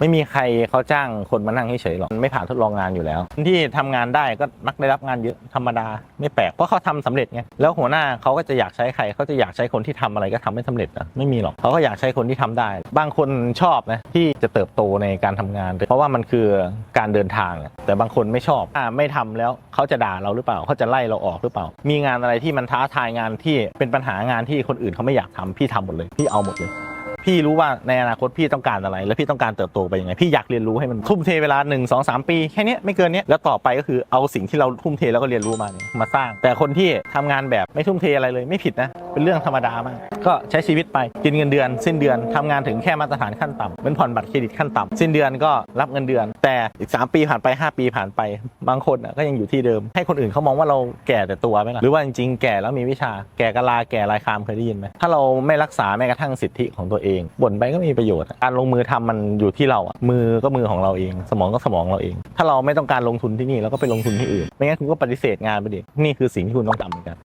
ไม่มีใครเขาจ้างคนมานั่งเฉยๆหรอกไม่ผ่านทดลองงานอยู่แล้ว ที่ทำงานได้ก็มักได้รับงานเยอะธรรมดาไม่แปลกเพราะเขาทำสำเร็จไงแล้วหัวหน้าเขาก็จะอยากใช้ใครเขาจะอยากใช้คนที่ทำอะไรก็ทำให้สำเร็จอะไม่มีหรอกเขาก็อยากใช้คนที่ทำได้ บางคนชอบนะที่จะเติบโตในการทำงาน เพราะว่ามันคือการเดินทาง แต่บางคนไม่ชอบอ่าไม่ทำแล้วเขาจะด่าเราหรือเปล่าเขาจะไล่เราออกหรือเปล่า มีงานอะไรที่มันท้าทายงานที่เป็นปัญหางานที่คนอื่นเขาไม่อยากทำพี่ทำหมดเลยพี่เอาหมดเลย พี่รู้ว่าในอนาคตพี่ต้องการอะไร และพี่ต้องการเติบโตไปยังไง พี่อยากเรียนรู้ให้มันทุ่มเทเวลา 1 2 3 ปีแค่นี้ไม่เกินนี้แล้วต่อไปก็คือเอาสิ่งที่เราทุ่มเทแล้วก็เรียนรู้มาเนี่ยมาสร้าง แต่คนที่ทำงานแบบไม่ทุ่มเทอะไรเลยไม่ผิดนะ เป็นเรื่องธรรมดามาก ก็ใช้ชีวิตไปกินเงินเดือน สิ้นเดือนทำงานถึงแค่มาตรฐานขั้นต่ำเป็นผ่อนบัตรเครดิตขั้นต่ำสิ้นเดือนก็รับเงินเดือน แต่อีก 3 ปีผ่านไป 5 ปีผ่านไป บางคนก็ยังอยู่ที่เดิม ให้คนอื่นเขามองว่าเราแก่แต่ตัวไหมล่ะหรือว่าจริงๆแก่แล้วมีวิชาแก่กะลาแก่ลายคามเคยได้ยินไหมถ้าเราไม่รักษาแม้กระทั่งสิทธิของตัวเองบ่นไปก็ไม่มีประโยชน์ การลงมือทำมันอยู่ที่เราอะมือก็มือของเราเอง สมองก็สมองเราเอง ถ้าเราไม่ต้องการลงทุนที่นี่เราก็ไปลงทุนที่อื่นไม่งั้นคุณก็ปฏิเสธงานไปดินี่คือสิ่งที่คุณต้องทำเหมือนกัน